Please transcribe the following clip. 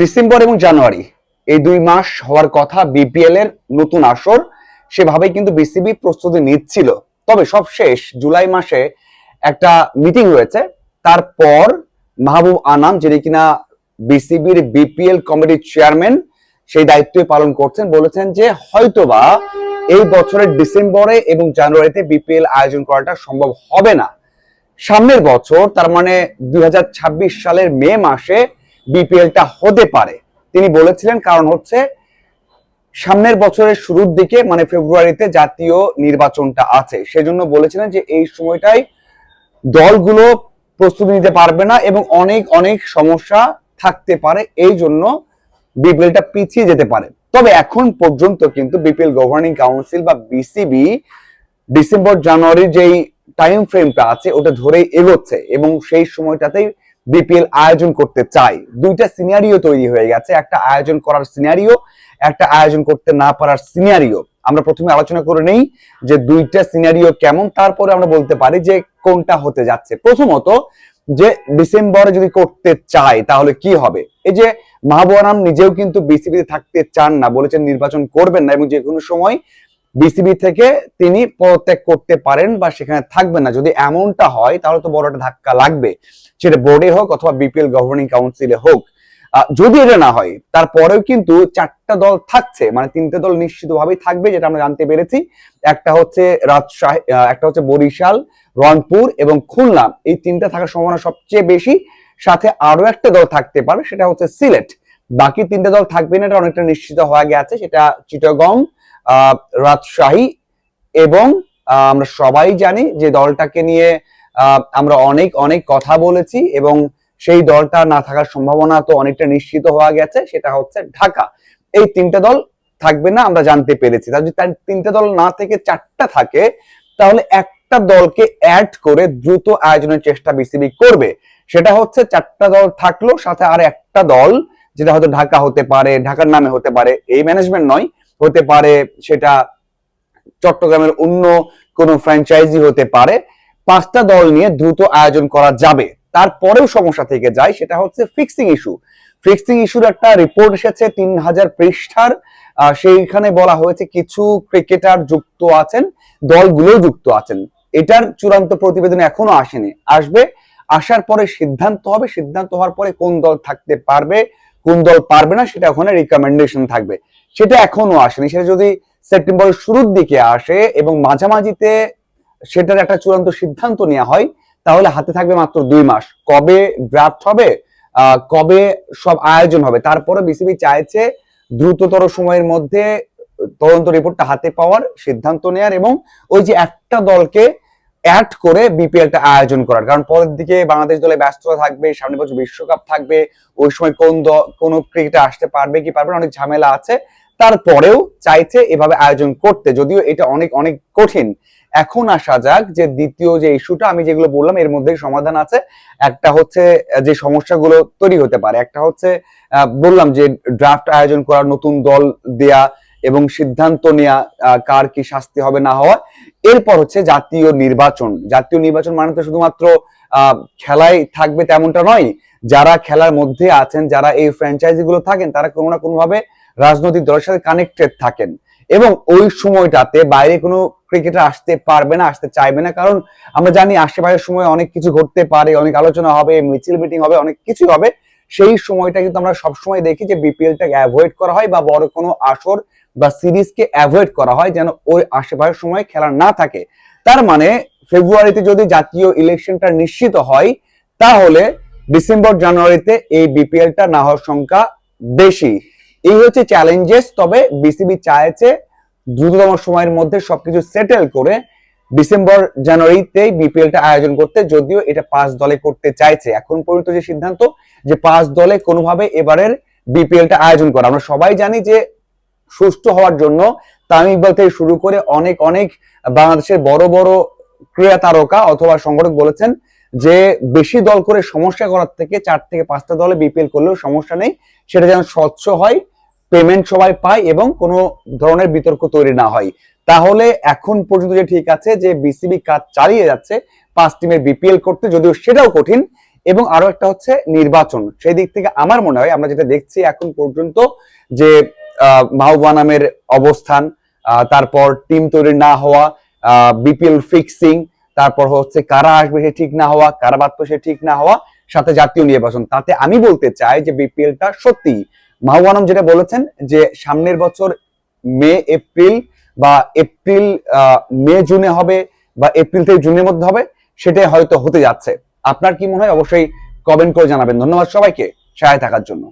December এবং জানুয়ারি, এই দুই মাস হওয়ার কথা বিপিএল এর নতুন আসর সেভাবেই কিন্তু বিসিবি প্রস্তুতি নিচ্ছিল। তবে সব শেষ জুলাই মাসে একটা মিটিং হয়েছে তারপর মাহবুব আনাম, যিনি কিনা বিসিবির বিপিএল কমিটির চেয়ারম্যান, সেই দায়িত্ব পালন করছেন, বলেছেন যে হয়তোবা এই বছরের ডিসেম্বরে এবং জানুয়ারিতে বিপিএল আয়োজন করাটা সম্ভব হবে না। সামনের বছর, তার মানে দুই হাজার ছাব্বিশ সালের মে মাসে বিপিএলটা হতে পারে। তিনি বলেছিলেন কারণ হচ্ছে সামনের বছরের শুরুর দিকে মানে ফেব্রুয়ারিতে জাতীয় নির্বাচনটা আছে। সেজন্য বলেছিলেন যে এই সময়টাই দলগুলো প্রস্তুতি নিতে পারবে না এবং অনেক অনেক সমস্যা থাকতে পারে। এই জন্য বিপিএলটা পিছিয়ে যেতে পারে। তবে এখন পর্যন্ত কিন্তু বিপিএল গভর্নিং কাউন্সিল বা বিসিবি ডিসেম্বর, জানুয়ারির যেই টাইম ফ্রেমটা আছে, ওটা ধরেই এগোচ্ছে এবং সেই সময়টাতেই বিপিএল আয়োজন করতে চাই। দুইটা সিনারিও তৈরি হয়ে গেছে। একটা আয়োজন করার সিনারিও একটা আয়োজন করতে না পারার সিনারিও আমরা প্রথমে আলোচনা করে নেই যে দুইটা সিনারিও কেমন, তারপরে আমরা বলতে পারি যে কোনটা হতে যাচ্ছে। প্রথমত যে ডিসেম্বরে যদি করতে চায় তাহলে কি হবে? এই যে মাহবুবানাম নিজেও কিন্তু বিসিবিতে থাকতে চান না, বলেছেন নির্বাচন করবেন না এবং যে কোনো সময় বিসিবি থেকে তিনি পদত্যাগ করতে পারেন বা সেখানে থাকবেন না। যদি এমনটা হয়, তাহলে তো বড় একটা ধাক্কা লাগবে। সেটা বোর্ডে হোক অথবা বিপিএল গভর্নিং কাউন্সিলে হোক। যদি এটা না হয়, তারপরেও কিন্তু চারটা দল থাকছে। মানে তিনটে দল নিশ্চিতভাবেই থাকবে, যেটা আমরা জানতে পেরেছি। একটা হচ্ছে রাজশাহী একটা হচ্ছে বরিশাল, রংপুর এবং খুলনা। এই তিনটা থাকার সম্ভাবনা সবচেয়ে বেশি। সাথে আরও একটা দল থাকতে পারে, সেটা হচ্ছে সিলেট। বাকি তিনটে দল থাকবে না, এটা অনেকটা নিশ্চিত হওয়া গেছে। সেটা চিটাগং রাজশাহী এবং আমরা সবাই জানি যে দলটাকে নিয়ে আমরা অনেক অনেক কথা বলেছি এবং সেই দলটা না থাকার সম্ভাবনা তো অনেকটা নিশ্চিত হওয়া গেছে, সেটা হচ্ছে ঢাকা। এই তিনটে দল থাকবে না, আমরা জানতে পেরেছি। তার যদি তিনটে দল না থেকে চারটা থাকে, তাহলে একটা দলকে অ্যাড করে দ্রুত আয়োজনের চেষ্টা বিসিবি করবে। সেটা হচ্ছে চারটা দল থাকল, সাথে আর একটা দল, যেটা হয়তো ঢাকা হতে পারে, ঢাকার নামে হতে পারে, এই ম্যানেজমেন্ট নয় হতে পারে, সেটা চট্টগ্রামের অন্য কোনো ফ্র্যাঞ্চাইজি হতে পারে। পাঁচটা দল নিয়ে দ্রুত আয়োজন করা যাবে। তারপরেও সমস্যা থেকে যায়, সেটা হচ্ছে ফিক্সিং ইস্যু ফিক্সিং ইস্যুর একটা রিপোর্ট এসেছে তিন হাজার পৃষ্ঠার। সেইখানে বলা হয়েছে কিছু ক্রিকেটার যুক্ত আছেন, দলগুলোও যুক্ত আছেন। এটার চূড়ান্ত প্রতিবেদন এখনও আসেনি। আসবে, আসার পরে সিদ্ধান্ত হবে, সিদ্ধান্ত হওয়ার পরে কোন দল থাকতে পারবে, কোন দল পারবে না, সেটা ওখানে রিকমেন্ডেশন থাকবে। সেটা এখনও আসেনি। সেটা যদি সেপ্টেম্বরের শুরুর দিকে আসে এবং মাঝামাঝিতে সেটার একটা চূড়ান্ত সিদ্ধান্ত নেওয়া হয়, তাহলে হাতে থাকবে মাত্র দুই মাস। কবে ড্রাফট হবে কবে সব আয়োজন হবে, তারপরে বিসিবি চাইছে দ্রুততর সময়ের মধ্যে তদন্ত রিপোর্টটা হাতে পাওয়ার সিদ্ধান্ত নেয়ার এবং ওই যে একটা দলকে অ্যাড করে বিপিএলটা আয়োজন করার। কারণ পরের দিকে বাংলাদেশ দলে ব্যস্ততা থাকবে, সামনে বছর বিশ্বকাপ থাকবে, ওই সময় কোন দ- কোন ক্রিকেটে আসতে পারবে কি পারবে অনেক ঝামেলা আছে। তারপরেও চাইছে এভাবে আয়োজন করতে। যদিও এটা অনেক অনেক কঠিন। এখন আসা যাক যে দ্বিতীয় যে ইস্যুটা, আমি যেগুলো বললাম, এর মধ্যে সমাধান আছে। একটা হচ্ছে যে সমস্যাগুলো তৈরি হতে পারে। একটা হচ্ছে বললাম যে ড্রাফট আয়োজন করা, নতুন দল দেয়া এবং সিদ্ধান্ত নেওয়া কার কি শাস্তি হবে না হওয়া। এরপর হচ্ছে জাতীয় নির্বাচন। জাতীয় নির্বাচন মানে তো শুধুমাত্র খেলায় থাকবে তেমনটা নয়। যারা খেলার মধ্যে আছেন, যারা এই ফ্র্যাঞ্চাইজি গুলো থাকেন, তারা কোনো না কোনো ভাবে রাজনৈতিক দলের সাথে কানেক্টেড থাকেন। এবং ওই সময়টাতে বাইরে কোনো ক্রিকেটার আসতে পারবে না, আসতে চাইবে না। কারণ আমরা জানি আশেপাশের সময় অনেক কিছু ঘটতে পারে, অনেক আলোচনা হবে, মিছিল মিটিং হবে, অনেক কিছু হবে। সেই সময়টা কিন্তু আমরা সবসময় দেখি যে বিপিএলটাকে অ্যাভয়েড করা হয় বা বড় কোনো আসর বা সিরিজকে অ্যাভয়েড করা হয় যেন ওই আশেপাশের সময় খেলা না থাকে। তার মানে ফেব্রুয়ারিতে যদি জাতীয় ইলেকশনটা নিশ্চিত হয়, তাহলে ডিসেম্বর জানুয়ারিতে এই বিপিএলটা না হওয়ার সংখ্যা বেশি। এই হচ্ছে চ্যালেঞ্জেস তবে বিসিবি চাইছে দ্রুততম সময়ের মধ্যে সবকিছু সেটেল করে ডিসেম্বর জানুয়ারিতে বিপিএলটা আয়োজন করতে, যদিও এটা পাঁচ দলে করতে চাইছে। এখন পর্যন্ত যে সিদ্ধান্ত, যে পাঁচ দলে কোনোভাবে এবারের বিপিএলটা আয়োজন করা। আমরা সবাই জানি যে সুস্থ হওয়ার জন্য তামিম ইকবাল থেকে শুরু করে অনেক অনেক বাংলাদেশের বড় বড় ক্রীড়া তারকা অথবা সংগঠক বলেছেন যে বেশি দল করে সমস্যা করার থেকে চার থেকে পাঁচটা দলে বিপিএল করলেও সমস্যা নেই। সেটা যেন স্বচ্ছ হয়। পেমেন্ট সবাই পায় এবং কোনো ধরনের বিতর্ক তৈরি না হয়। তাহলে এখন পর্যন্ত যে ঠিক আছে যে বিসিবি কাজ চালিয়ে যাচ্ছে, পাঁচ টিমের বিপিএল করতে, যদিও সেটাও কঠিন। এবং আরও একটা হচ্ছে নির্বাচন। সেই দিক থেকে আমার মনে হয়, আমরা যেটা দেখছি এখন পর্যন্ত যে মাহবুবা নামের অবস্থান তারপর টিম তৈরি না হওয়া বিপিএল ফিক্সিং তারপর হচ্ছে কারা আসবে সে ঠিক না হওয়া, কারা বাদ সে ঠিক না হওয়া, সাথে জাতীয় নির্বাচন। তাতে আমি বলতে চাই যে বিপিএলটা সত্যি মাহবুব আনম যেটা বলেছেন যে সামনের বছর মে, এপ্রিল বা এপ্রিল মে, জুনে হবে বা এপ্রিল থেকে জুনের মধ্যে হবে, সেটাই হয়তো হতে যাচ্ছে। আপনার কি মনে হয়? অবশ্যই কমেন্ট করে জানাবেন। ধন্যবাদ সবাইকে। সহায় থাকার জন্য।